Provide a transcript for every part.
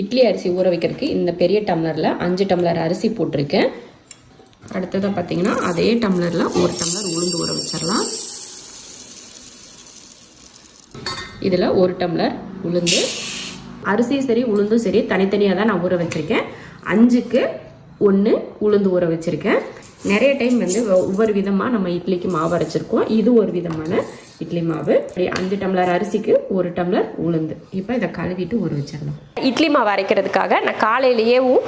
இட்லி அரிசி ஊற வைக்கிறதுக்கு இந்த பெரிய டம்ளரில் அஞ்சு டம்ளர் அரிசி போட்டிருக்கேன். அடுத்ததாக பார்த்தீங்கன்னா அதே டம்ளரில் ஒரு டம்ளர் உளுந்து ஊற வச்சிடலாம். இதில் ஒரு டம்ளர் உளுந்து. அரிசியும் சரி உளுந்தும் சரி தனித்தனியாக தான் நான் ஊற வச்சுருக்கேன். அஞ்சுக்கு ஒன்று உளுந்து ஊற வச்சுருக்கேன். நிறைய டைம் வந்து ஒவ்வொரு விதமாக நம்ம இட்லிக்கு மாவு அரைச்சிருக்கோம். இது ஒரு விதமான இட்லி மாவு. அஞ்சு டம்ளர் அரிசிக்கு ஒரு டம்ளர் உளுந்து. இப்போ இதை கழுவிட்டு ஊற வச்சிடலாம் இட்லி மாவு அரைக்கிறதுக்காக நான் காலையிலேயேவும்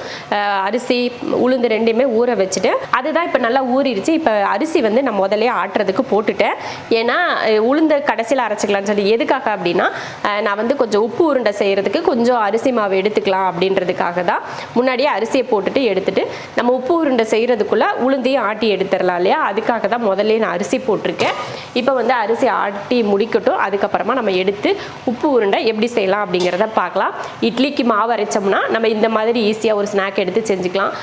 அரிசி உளுந்து ரெண்டையுமே ஊற வச்சுட்டேன் அதுதான் இப்போ நல்லா ஊறிடுச்சு. இப்போ அரிசி வந்து நான் முதல்ல ஆட்டுறதுக்கு போட்டுட்டேன். ஏன்னா உளுந்த கடைசியில் அரைச்சிக்கலாம்னு சொல்லி எதுக்காக அப்படின்னா நான் வந்து கொஞ்சம் உப்பு உருண்டை செய்கிறதுக்கு கொஞ்சம் அரிசி மாவு எடுத்துக்கலாம் அப்படின்றதுக்காக தான் முன்னாடியே அரிசியை போட்டுட்டு எடுத்துட்டு நம்ம உப்பு உருண்டை செய்கிறதுக்குள்ளே உளுந்தையும் ஆட்டி எடுத்துடலாம் இல்லையா? அதுக்காக தான் முதல்ல நான் அரிசி போட்டிருக்கேன். இப்போ வந்து அரிசி ஆட்டி முடிக்கட்டும். அதுக்கப்புறமா நம்ம எடுத்து உப்பு உருண்டை எப்படி செய்யலாம் அப்படிங்கிறத பார்க்கலாம். இட்லிக்கு மாவு அரைச்சோம்னா நம்ம இந்த மாதிரி ஈஸியாக ஒரு ஸ்நாக் எடுத்து செஞ்சுக்கலாம்.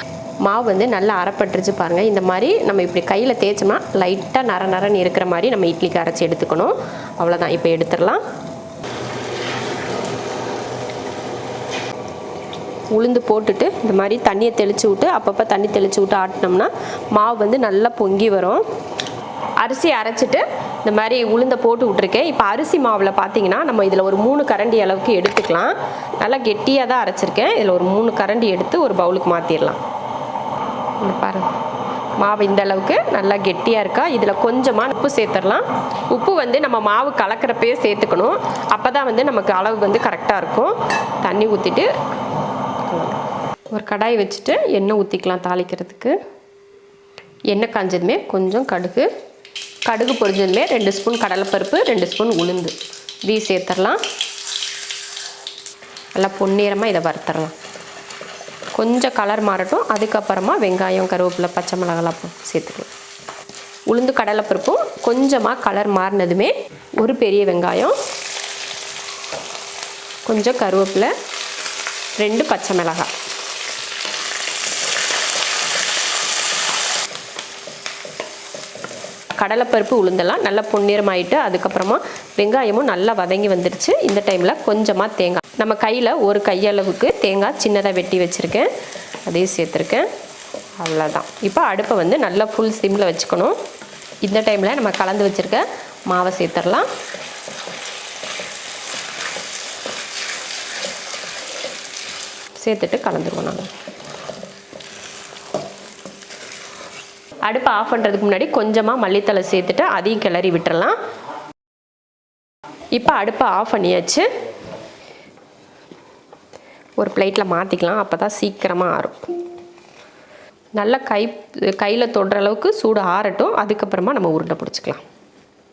மாவு வந்து நல்லா அரைப்பட்டுருச்சு பாருங்கள் இந்த மாதிரி நம்ம இப்படி கையில் தேய்ச்சோம்னா லைட்டாக நர நரன்னு இருக்கிற மாதிரி நம்ம இட்லிக்கு அரைச்சி எடுத்துக்கணும். அவ்வளோதான் இப்போ எடுத்துடலாம். உளுந்து போட்டுட்டு இந்த மாதிரி தண்ணியை தெளித்து விட்டு அப்பப்போ தண்ணி தெளித்து விட்டு ஆட்டினோம்னா மாவு வந்து நல்லா பொங்கி வரும். அரிசி அரைச்சிட்டு இந்த மாதிரி உளுந்தை போட்டு விட்ருக்கேன் இப்போ அரிசி மாவில் பார்த்தீங்கன்னா நம்ம இதில் ஒரு மூணு கரண்டி அளவுக்கு எடுத்துக்கலாம். நல்லா கெட்டியாக தான் அரைச்சிருக்கேன். இதில் ஒரு மூணு கரண்டி எடுத்து ஒரு பவுலுக்கு மாற்றிடலாம் பாருங்கள் மாவு இந்த அளவுக்கு நல்லா கெட்டியாக இருக்கா? இதில் கொஞ்சமாக உப்பு சேர்த்துடலாம். உப்பு வந்து நம்ம மாவு கலக்கிறப்பயே சேர்த்துக்கணும். அப்போ தான் வந்து நமக்கு அளவு வந்து கரெக்டாக இருக்கும். தண்ணி ஊற்றிட்டு ஒரு கடாய் வச்சுட்டு எண்ணெய் ஊற்றிக்கலாம் தாளிக்கிறதுக்கு. எண்ணெய் காஞ்சதுமே கொஞ்சம் கடுகு. கடுகு பொரிஞ்சதுமே ரெண்டு ஸ்பூன் கடலைப்பருப்பு ரெண்டு ஸ்பூன் உளுந்து. இதையும் சேர்த்துடலாம். நல்லா பொன்னிறமாக இதை வறுத்துடலாம். கொஞ்சம் கலர் மாறட்டும். அதுக்கப்புறமா வெங்காயம் கருவேப்பிலை பச்சை மிளகாலாம் சேர்த்துக்கலாம். உளுந்து கடலைப்பருப்பும் கொஞ்சமாக கலர் மாறினதுமே ஒரு பெரிய வெங்காயம் கொஞ்சம் கருவேப்பிலை ரெண்டு பச்சை மிளகாய். கடலைப்பருப்பு உளுந்தெல்லாம் நல்லா பொன்னிறமாயிட்டு அதுக்கப்புறமா வெங்காயமும் நல்லா வதங்கி வந்துடுச்சு இந்த டைமில் கொஞ்சமாக தேங்காய். நம்ம கையில் ஒரு கையளவுக்கு தேங்காய் சின்னதாக வெட்டி வச்சுருக்கேன். அதையும் சேர்த்துருக்கேன். அவ்வளோதான் இப்போ அடுப்பை வந்து நல்லா ஃபுல் சிம்மில் வச்சுக்கணும். இந்த டைமில் நம்ம கலந்து வச்சுருக்க மாவை சேர்த்துடலாம். சேர்த்துட்டு கலந்துருவோம் நாங்கள் அடுப்பை ஆஃப் பண்ணுறதுக்கு முன்னாடி கொஞ்சமாக மல்லித்தலை சேர்த்துட்டு அதையும் கிளறி விட்டுறலாம். இப்போ அடுப்பை ஆஃப் பண்ணியாச்சு. ஒரு பிளேட்டில் மாற்றிக்கலாம் அப்போ தான் சீக்கிரமாக ஆறும். நல்லா கை கையில் தொடுற அளவுக்கு சூடு ஆறட்டும். அதுக்கப்புறமா நம்ம உருண்டை பிடிச்சிக்கலாம்.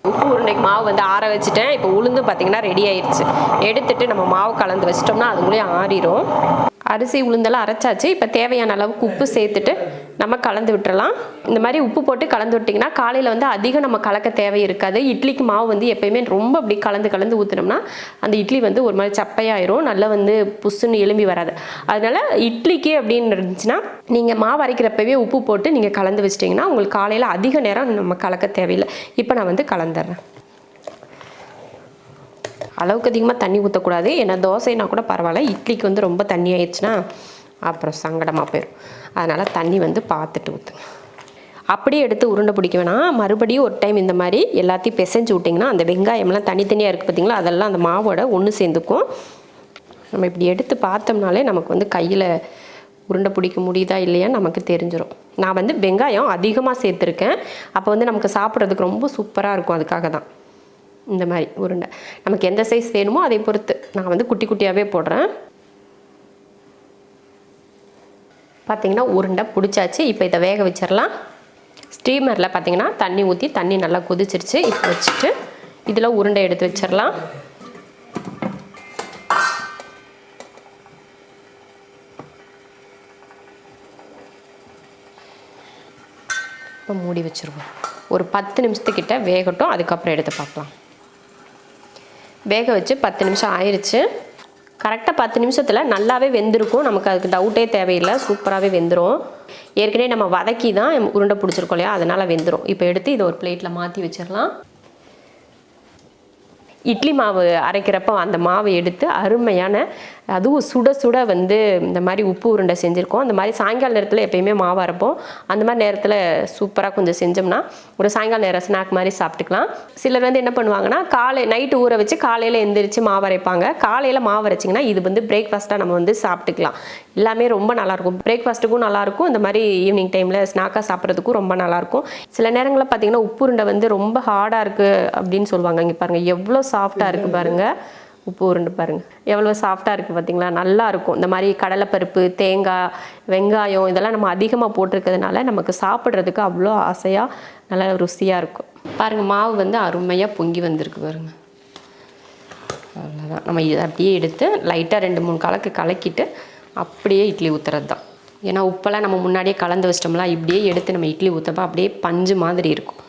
உப்பு உருண்டைக்கு மாவு வந்து ஆற வச்சுட்டேன். இப்போ உளுந்து பார்த்தீங்கன்னா ரெடி ஆயிடுச்சு எடுத்துட்டு நம்ம மாவு கலந்து வச்சிட்டோம்னா அதுக்குள்ளேயே ஆறிடும் அரிசி உளுந்தெல்லாம் அரைச்சாச்சு. இப்போ தேவையான அளவுக்கு உப்பு சேர்த்துட்டு நம்ம கலந்து விட்டுறலாம். இந்த மாதிரி உப்பு போட்டு கலந்து விட்டிங்கன்னா காலையில் வந்து அதிகம் நம்ம கலக்க தேவை இருக்காது. இட்லிக்கு மாவு வந்து எப்பயுமே ரொம்ப அப்படி கலந்து கலந்து ஊற்றினோம்னா அந்த இட்லி வந்து ஒரு மாதிரி சப்பையாயிரும். நல்லா வந்து புஷ்ஷுன்னு எலும்பி வராது. அதனால இட்லிக்கு அப்படின்னு இருந்துச்சுன்னா நீங்கள் மாவு அரைக்கிறப்பவே உப்பு போட்டு நீங்கள் கலந்து வச்சிட்டிங்கன்னா உங்களுக்கு காலையில் அதிக நேரம் நம்ம கலக்க தேவையில்லை. இப்போ நான் வந்து கலந்துடுறேன். அளவுக்கு அதிகமாக தண்ணி ஊற்றக்கூடாது ஏன்னா தோசைனா கூட பரவாயில்ல. இட்லிக்கு வந்து ரொம்ப தண்ணி ஆயிடுச்சுன்னா அப்புறம் சங்கடமாக போயிடும் அதனால் தண்ணி வந்து பார்த்துட்டு ஊற்றுங்க அப்படியே எடுத்து உருண்டை பிடிக்க வேணாம். மறுபடியும் ஒரு டைம் இந்த மாதிரி எல்லாத்தையும் பிசைஞ்சு விட்டிங்கன்னா அந்த வெங்காயம்லாம் தனித்தனியாக இருக்குது பார்த்தீங்களா அதெல்லாம் அந்த மாவோட ஒன்று சேர்ந்துக்கும். நம்ம இப்படி எடுத்து பார்த்தோம்னாலே நமக்கு வந்து கையில் உருண்டை பிடிக்க முடியுதா இல்லையான்னு நமக்கு தெரிஞ்சிடும் நான் வந்து வெங்காயம் அதிகமாக சேர்த்துருக்கேன். அப்போ வந்து நமக்கு சாப்பிட்றதுக்கு ரொம்ப சூப்பராக இருக்கும். அதுக்காக தான். இந்த மாதிரி உருண்டை. நமக்கு எந்த சைஸ் வேணுமோ அதை பொறுத்து. நான் வந்து குட்டி குட்டியாகவே போடுறேன். பார்த்தீங்கன்னா உருண்டை பிடிச்சாச்சு. இப்போ இதை வேக வச்சிடலாம். ஸ்டீமரில் பார்த்தீங்கன்னா தண்ணி ஊற்றி தண்ணி நல்லா கொதிச்சிருச்சு. இப்போ வச்சுட்டு இதில் உருண்டை எடுத்து வச்சிடலாம். இப்போ மூடி வச்சுருவோம். ஒரு பத்து நிமிஷத்துக்கிட்ட வேகட்டும். அதுக்கப்புறம் எடுத்து பார்க்கலாம். வேக வச்சு பத்து நிமிஷம் ஆயிடுச்சு கரெக்டாக பத்து நிமிஷத்தில் நல்லாவே வெந்திருக்கும். நமக்கு அதுக்கு டவுட்டே தேவையில்லை. சூப்பராகவே வெந்துடும் ஏற்கனவே நம்ம வதக்கி தான் உருண்டை பிடிச்சிருக்கோம் இல்லையா? அதனால் வெந்துடும் இப்போ எடுத்து இதை ஒரு பிளேட்டில் மாற்றி வச்சிடலாம். இட்லி மாவு அரைக்கிறப்போ அந்த மாவை எடுத்து அருமையான அதுவும் சுட சுட வந்து இந்த மாதிரி உப்பு உருண்டை செஞ்சுருக்கோம். அந்த மாதிரி சாயங்கால நேரத்தில் எப்பயுமே மாவு அரைப்போம். அந்த மாதிரி நேரத்தில் சூப்பராக கொஞ்சம் செஞ்சோம்னா ஒரு சாயங்கால நேரம் ஸ்நாக் மாதிரி சாப்பிட்டுக்கலாம். சிலர் வந்து என்ன பண்ணுவாங்கன்னா காலை நைட்டு ஊற வச்சு காலையில் எந்திரிச்சு மாவு அரைப்பாங்க. காலையில் மாவு அரைச்சிங்கன்னா இது வந்து பிரேக்ஃபாஸ்ட்டாக நம்ம வந்து சாப்பிட்டுக்கலாம். எல்லாமே ரொம்ப நல்லாயிருக்கும். பிரேக்ஃபாஸ்ட்டுக்கும் நல்லாயிருக்கும். இந்த மாதிரி ஈவினிங் டைமில் ஸ்நாக்காக சாப்பிட்றதுக்கும் ரொம்ப நல்லாயிருக்கும். சில நேரங்களில் பார்த்தீங்கன்னா உப்பு உருண்டை வந்து ரொம்ப ஹார்டாக இருக்குது அப்படின்னு சொல்லுவாங்க. இங்கே பாருங்கள் எவ்வளோ சாஃப்டாக இருக்குது பாருங்கள் உப்பு உருண்டை பாருங்கள் எவ்வளோ சாஃப்டாக இருக்குது பார்த்தீங்களா நல்லா இருக்கும் இந்த மாதிரி கடலைப்பருப்பு தேங்காய் வெங்காயம் இதெல்லாம் நம்ம அதிகமாக போட்டிருக்கிறதுனால நமக்கு சாப்பிட்றதுக்கு அவ்வளோ ஆசையாக நல்லா ருசியாக இருக்கும். பாருங்கள் மாவு வந்து அருமையாக பொங்கி வந்திருக்கு பாருங்கள் அவ்வளோதான் நம்ம இதை அப்படியே எடுத்து லைட்டாக ரெண்டு மூணு கலக்கு கலக்கிட்டு அப்படியே இட்லி ஊற்றுறது தான் ஏன்னா உப்பெல்லாம் நம்ம முன்னாடியே கலந்து வச்சிட்டோம்ல இப்படியே எடுத்து நம்ம இட்லி ஊற்றப்போ அப்படியே பஞ்சு மாதிரி இருக்கும்.